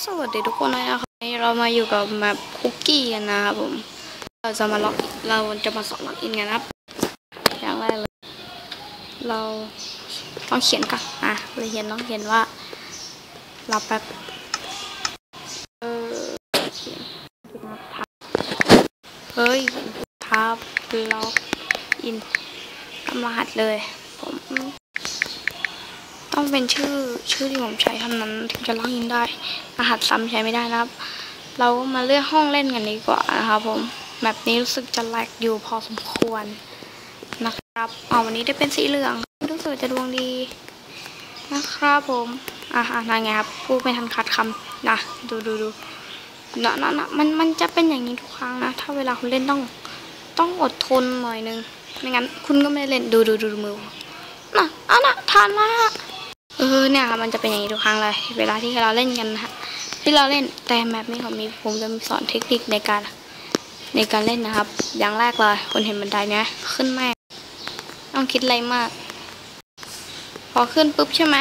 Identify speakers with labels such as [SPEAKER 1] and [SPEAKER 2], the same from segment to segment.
[SPEAKER 1] สวัสดีทุกคนเลยนะครับวันนี้เรามาอยู่กับแมปคุกกี้กันนะครับผม เราจะมาล็อกเราจะมาสอนล็อกอินกันครับ อย่างแรกเลย เราต้องเขียนก่อนอะเราเขียนต้องเขียนว่า เราแป๊บเออเขียนทับเฮ้ยทับล็อกอินทำรหัสเลย ผม ต้องเป็นชื่อชื่อที่ผมใช้เท่านั้นถึงจะล็อกอินได้ รหัสซ้ำใช้ไม่ได้นะครับ เรามาเลือกห้องเล่นกันดีกว่านะครับผมแบบนี้รู้สึกจะแลกอยู่พอสมควรนะครับเอาวันนี้ได้เป็นสีเหลืองรู้สึกจะดวงดีนะครับผมอะอะนั่นไงครับพูดไม่ทันขาดคำนะดูดูดูนะนะนะมันมันจะเป็นอย่างนี้ทุกครั้งนะ ถ้าเวลาคุณเล่นต้องต้องอดทนหน่อยนึงไม่งั้นคุณก็ไม่เล่นดูดูดูมือนะอะน่ะทานมาเออเนี่ยครับมันจะเป็นอย่างนี้ทุกครั้งเลย เวลาที่เราเล่นกันนะฮะที่เราเล่นแต่แบบนี้ผมมีผมจะมีสอนเทคนิคในการในการเล่นนะครับ อย่างแรกเลยคนเห็นบันไดเนี้ยขึ้นแม่ต้องคิดอะไรมาก พอขึ้นปุ๊บใช่ไหม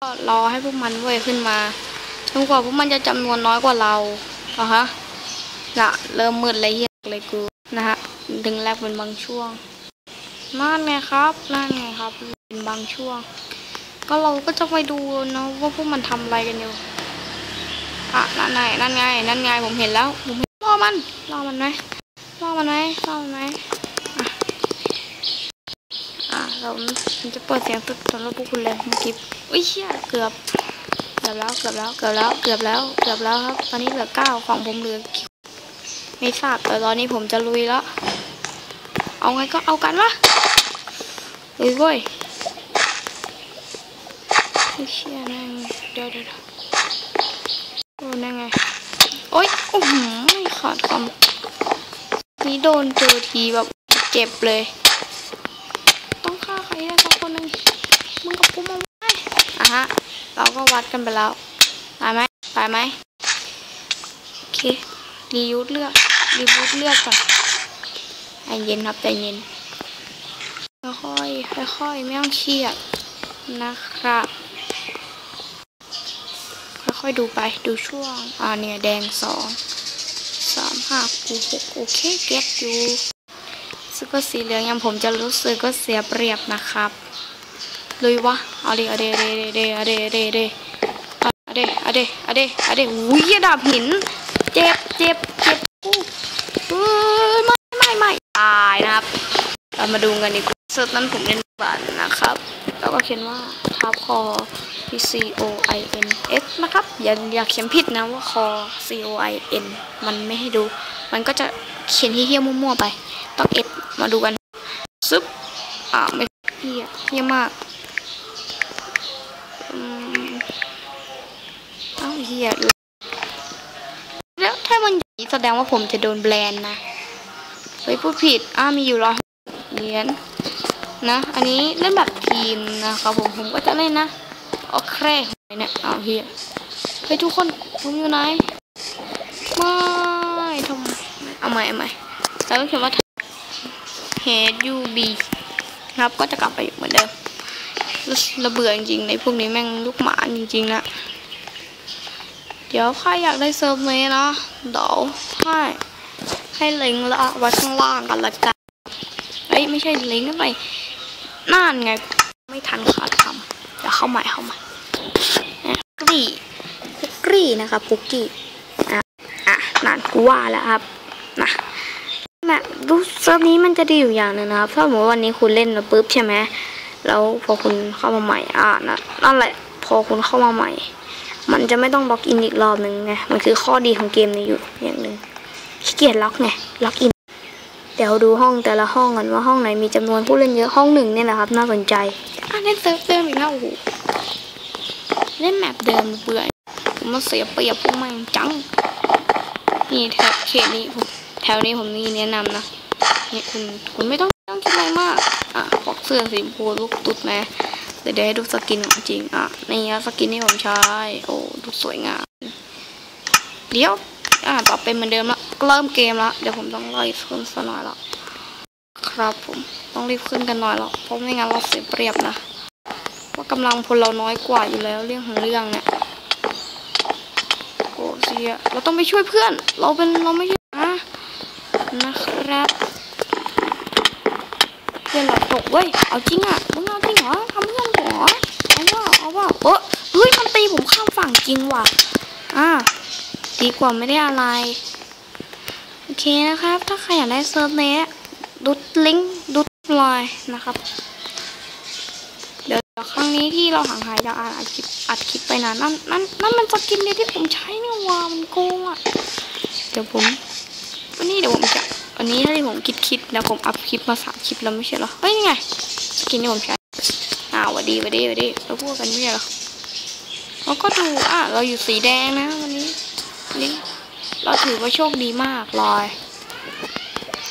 [SPEAKER 1] ก็รอให้พวกมันเว้ยขึ้นมาจนกว่าพวกมันจะจำนวนน้อยกว่าเราอะฮะละเริ่มมืดเลยเฮียเลยกูนะฮะดึงแรกเป็นบางช่วงนั่นไงครับนั่นไงครับ เป็นบางช่วง ก็เราก็จะไปดูนะว่าพวกมันทำอะไรกันอยู่อะนั่นไงนั่นไงนั่นไงผมเห็นแล้วผมเห็นรอมันรอมันไหมรอมันไหมรอมันไหมอะอะเราจะเปิดเสียงสุดสำหรับพวกคุณเลยเมื่อกี้อุ้ยเชี่ยเกือบเกือบแล้วเกือบแล้วเกือบแล้วเกือบแล้วเกือบแล้วครับ ตอนนี้เหลือเก้าของผมเหลือไม่ทราบแต่ตอนนี้ผมจะลุยแล้ว เอาไงก็เอากันวะเฮ้ยเว้ย เชี่ยแม่งเดี๋ยวเดี๋ยวเดี๋ยวโดนได้ไง โอ๊ยโอ้โหไม่ขาดคำนี่โดนเจอทีแบบเจ็บเลย ต้องฆ่าใครได้สักคนหนึ่งมึงกับกูมาไหมอะฮะ เราก็วัดกันไปแล้ว ตายไหมตายไหมโอเค รียูทเลือดรีบูทเลือดก่อนใจเย็นครับใจเย็นค่อยค่อยไม่ต้องเครียดนะครับ ค่อยดูไปดูช่วง อ่าเนี่ย แดงสองสามห้าหกหกโอเคเก็ตอยู่ซึ่งก็สีเหลืองยังผมจะรู้สึกก็เสียเปรียบนะครับเลยวะเอาดิเอาดิเอาดิเอาดิเอาดิเอาดิเอาดิเอาดิเอาดิเอาดิอุ้ยดาบหิน เจ็บเจ็บเจ็บกูเออไม่ไม่ไม่ตายนะครับเรามาดูกันดีกว่าเซิร์ฟนั้นผมเล่นบันนะครับ แล้วก็เขียนว่า ทับคอ P C O I N S นะครับ อย่าอย่าเขียนผิดนะว่าคอ C O I N มันไม่ให้ดู มันก็จะเขียนเฮี้ยมั่วๆไป ต้อง S มาดูกันซึบอ่าไม่เฮี้ยเฮี้ยมากอืมเอ้าเฮี้ยเลยแล้วถ้ามันอย่างนี้แสดงว่าผมจะโดนแบรนด์นะเฮ้ยพูดผิด อ้ามีอยู่ร้อยเหรียญ นะ อันนี้เล่นแบบทีมนะครับผมผมก็จะเล่นนะโอเคเนี่ยเอาเฮียเฮ้ยทุกคนผมอยู่ไหนไม่ทำเอาใหม่เอาใหม่แล้วก็เขียนว่า H U B ครับก็จะกลับไปอยู่เหมือนเดิมระเบื่อจริงๆในพวกนี้แม่งลูกหมาจริงๆนะเดี๋ยวใครอยากได้เซิร์ฟนี้นะเดี๋ยวให้ให้ลิงก์ละไว้ข้างล่างกันละกันเอ้ยไม่ใช่ลิงก์ไป นั่นไง ไม่ทันขาดคำเดี๋ยวเข้าใหม่เข้าใหม่กกี้คุกกี้นะครับคุกกี้อะอะนั่นกูว่าแล้วครับนะแบบดูเซิร์ฟนี้มันจะดีอยู่อย่างหนึงนะครับถ้าสมมติวันนี้คุณเล่นแล้วปุ๊บใช่ไหมแล้วพอคุณเข้ามาใหม่อะนะนั่นแหละ พอคุณเข้ามาใหม่ มันจะไม่ต้องล็อกอินอีกรอบหนึ่งไงมันคือข้อดีของเกมนี้อยู่อย่างหนึ่งขี้เกียจล็อกไงล็อกอิน เดี๋ยวดูห้องแต่ละห้องกันว่าห้องไหนมีจำนวนผู้เล่นเยอะห้องหนึ่งเนี่ยนะครับ น่าสนใจอะเล่นเซิร์ฟเดิมอีกแล้วโอ้โหเล่นแมปเดิมเบื่อผมมาเสียเปรียบพวกมันจังนี่แถวเขตนี้ผมแถวนี้ผมมีแนะนำนะนี่คุณคุณไม่ต้องต้องคิดอะไรมากอะปอกเสื้อสีชมพูลูกตุ๊ดนะเดี๋ยวเดี๋ยวให้ดูสกินของจริงอะนี่สกินที่ผมใช้โอ้ดูสวยงามเดี๋ยว อ่าต่อเป็นเหมือนเดิมละเริ่มเกมละเดี๋ยวผมต้องรีบขึ้นสักหน่อยละครับผมต้องรีบขึ้นกันหน่อยละเพราะไม่งั้นเราเสียเปรียบนะเพรากำลังพลเราน้อยกว่าอยู่แล้วเรื่องของเรื่องเนี่ยโอ้เสียเราต้องไปช่วยเพื่อน เราเป็นเราไม่ใช่นะนะครับเพื่อนเราตกเว้ยเอาจริงอะมึงเอาจริงเหรอทำเพื่อนเหรอเอาว่าเอาว่าเออเฮ้ยมันตีผมข้ามฝั่งจริงว่ะอ่า ดีกว่าไม่ได้อะไร โอเคนะครับ ถ้าใครอยากได้เซิร์ฟเนี้ยดูลิงก์ดูลอยนะครับ เดี๋ยวครั้งนี้ที่เราห่างหายจากกาอัดคลิปอัดคลิปไปนะนั่นนั่นนั่นมันสกินเดียวที่ผมใช้เนี่ยว่ามันโกงอะ เดี๋ยวผมวันนี้เดี๋ยวผมจะวันนี้ถ้าที่ผมคิดคิดนะผมอัพคลิปมาสามคลิปแล้วไม่ใช่เหรอเฮ้ยนี่ไงสกินที่ผมใช้อ้าววัดดีวัดดีวัดดีเราพูดกันไม่ใช่เหรอเราก็ดูอะเราอยู่สีแดงนะวันนี้ นนี้เราถือว่าโชคดีมากลอย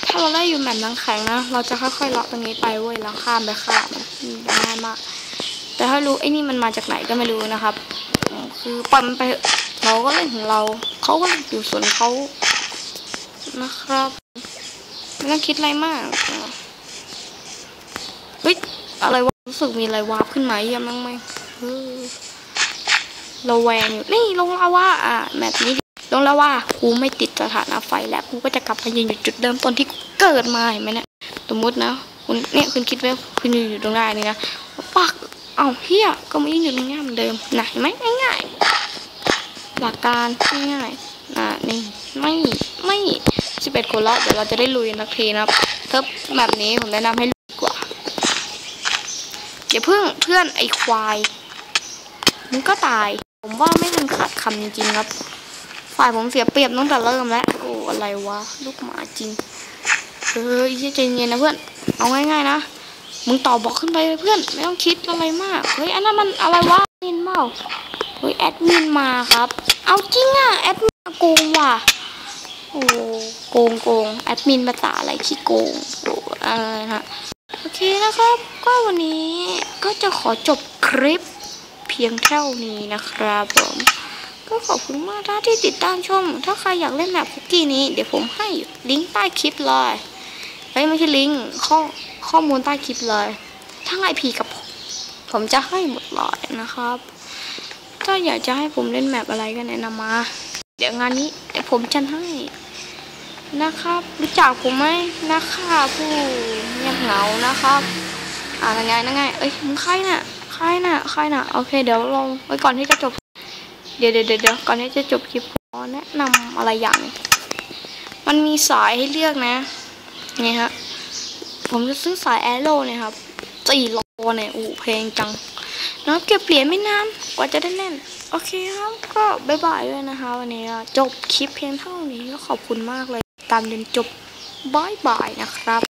[SPEAKER 1] ถ้าเราได้อยู่แบบนังแข็งนะ เราจะค่อยๆเลาะตรงนี้ไปเว้ยแล้วข้ามไปข้ามมันง่ายมาก แต่ถ้ารู้ไอ้นี่มันมาจากไหนก็ไม่รู้นะครับ คือปล่อยมันไปเราก็เล่นของเรา เขาก็อยู่ส่วนเขานะครับ ไม่ต้องคิดอะไรมากเฮ้ยอะไรวะรู้สึกมีอะไรวาบขึ้นมาเยี่ยมมั้งไหมเออเราแวงอยู่นี่ลงลาวาอะแบบนี้ ลงแล้วว่ากูไม่ติดสถานะไฟแล้วกูก็จะกลับมายืนอยู่จุดเริ่มต้นที่เกิดมาเห็นไหมเนี่ยสมมตินะคุณเนี่ยคุณคิดว่าคุณยืนอยู่ตรงได้นี่นะปักเอ้าเฮียก็ไมายืนอยู่ตรงนี้เหมือนเดิมนะเห็นไหมง่ายๆหลักการง่ายๆอ่านี่ไม่ไม่สิบเอ็ดคนล้วเดี๋ยวเราจะได้ลุยนักทีนะครับเทิบแบบนี้ผมแนะนำให้ลุยกว่าอย่าเพิ่งเพื่อนไอควายมึงก็ตาย ผมว่าไม่ทันขาดคำจริงๆครับ ฝ่ายผมเสียเปรียบตั้งแต่เริ่มแล้ว โอ้อะไรวะ ลูกหมาจริง เฮ้ยใจเย็นนะเพื่อน เอาง่ายๆนะ มึงต่อบอกขึ้นไปเพื่อน ไม่ต้องคิดอะไรมาก เฮ้ยอันนั้นมันอะไรวะมินเปล่าเฮ้ยแอดมินมาครับ เอาจริงอะแอดมินโกงว่ะ โอ้โกงโกงแอดมินมาตาอะไรขี้โกงโอ้อะไรฮะโอเคนะครับ ก็วันนี้ก็จะขอจบคลิปเพียงเท่านี้นะครับผม ก็ขอบคุณมากนะที่ติดตามชม ถ้าใครอยากเล่นแบบคุกกี้นี้ เดี๋ยวผมให้ลิงก์ใต้คลิปเลยเฮ้ยไม่ใช่ลิงก์ข้อข้อมูลใต้คลิปเลย ทั้งไอพีกับผมผมจะให้หมดเลยนะครับ ถ้าอยากจะให้ผมเล่นแมปอะไรก็แนะนำมา เดี๋ยวงานนี้เดี๋ยวผมจัดให้นะครับรู้จักผมไหมนะครับผู้เงียบเหงานะครับอ่าไงนั่งไงเอ้ยมึงใครน่ะใครน่ะใครน่ะโอเคเดี๋ยวลองไว้ก่อนที่จะจบ เดี๋ยวเดี๋ยวเดี๋ยวก่อนที่จะจบคลิปขอแนะนำอะไรอย่างหนึ่งมันมีสายให้เลือกนะ นี่ฮะ ผมจะซื้อสายแอโร่เนี่ยครับสี่โลเนี่ยอู้เพลงจังแล้วเก็บเหรียญไม่นานกว่าจะได้เล่น โอเคครับ ก็บายบายด้วยนะคะ วันนี้จบคลิปเพียงเท่านี้ก็ขอบคุณมากเลย ตามจนจบบายบายนะครับ